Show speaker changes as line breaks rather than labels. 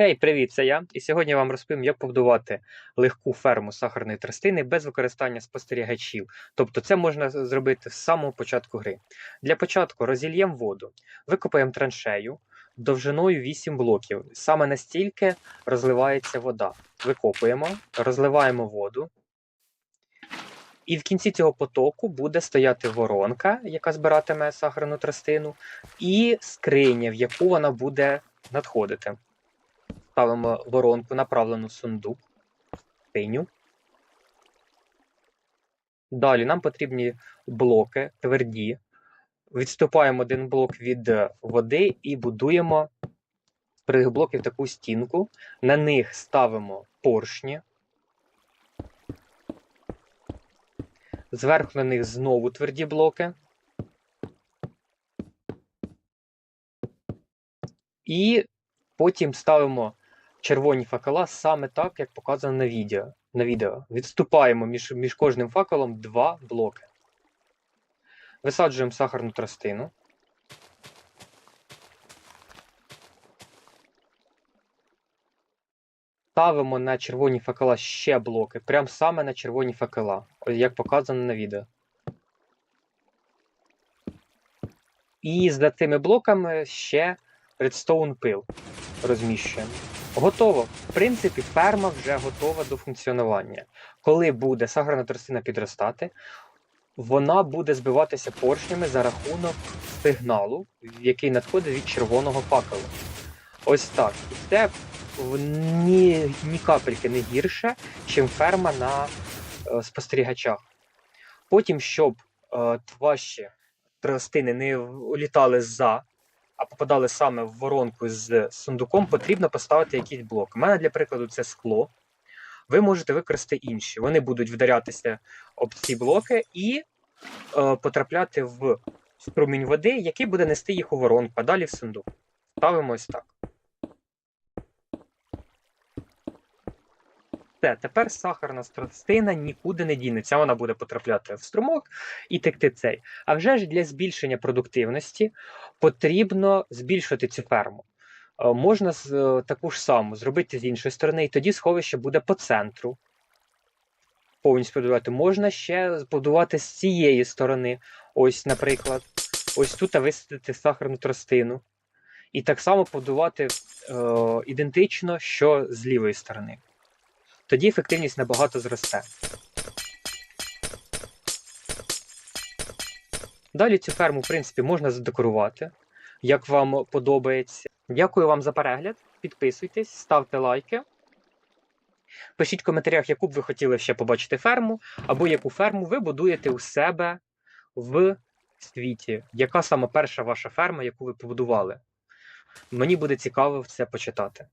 Гей, привіт, це я. І сьогодні я вам розповім, як побудувати легку ферму сахарної тростини без використання спостерігачів. Тобто це можна зробити з самого початку гри. Для початку розільємо воду, викопаємо траншею довжиною 8 блоків. Саме настільки розливається вода. Викопуємо, розливаємо воду. І в кінці цього потоку буде стояти воронка, яка збиратиме сахарну тростину, і скриня, в яку вона буде надходити ставимо воронку, направлену в сундук, синю. Далі нам потрібні блоки тверді. Відступаємо один блок від води і будуємо з прих блоків таку стінку. На них ставимо поршні. Зверху на них знову тверді блоки. І потім ставимо червоні факела саме так, як показано на відео. На відео. Відступаємо між, між кожним факелом два блоки. Висаджуємо сахарну тростину. Ставимо на червоні факела ще блоки. Прям саме на червоні факела, як показано на відео. І за цими блоками ще редстоун пил розміщуємо. Готово. В принципі, ферма вже готова до функціонування. Коли буде сахарна тростина підростати, вона буде збиватися поршнями за рахунок сигналу, який надходить від червоного факелу. Ось так. І це ні, ні капельки не гірше, чим ферма на е, спостерігачах. Потім, щоб е, ваші тростини не улітали за а попадали саме в воронку з сундуком, потрібно поставити якийсь блок. У мене, для прикладу, це скло. Ви можете використати інші. Вони будуть вдарятися об ці блоки і е, потрапляти в струмінь води, який буде нести їх у воронку, а далі в сундук. Ставимо ось так. Все, тепер сахарна тростина нікуди не дінеться. Вона буде потрапляти в струмок і текти цей. А вже ж для збільшення продуктивності потрібно збільшити цю ферму. Е, Можна е, таку ж саму зробити з іншої сторони, і тоді сховище буде по центру. Повністю побудувати. Можна ще збудувати з цієї сторони. Ось, наприклад, ось тут висадити сахарну тростину. І так само побудувати е, ідентично, що з лівої сторони. Тоді ефективність набагато зросте. Далі цю ферму, в принципі, можна задекорувати, як вам подобається. Дякую вам за перегляд. Підписуйтесь, ставте лайки. Пишіть в коментарях, яку б ви хотіли ще побачити ферму, або яку ферму ви будуєте у себе в світі. Яка саме перша ваша ферма, яку ви побудували? Мені буде цікаво це почитати.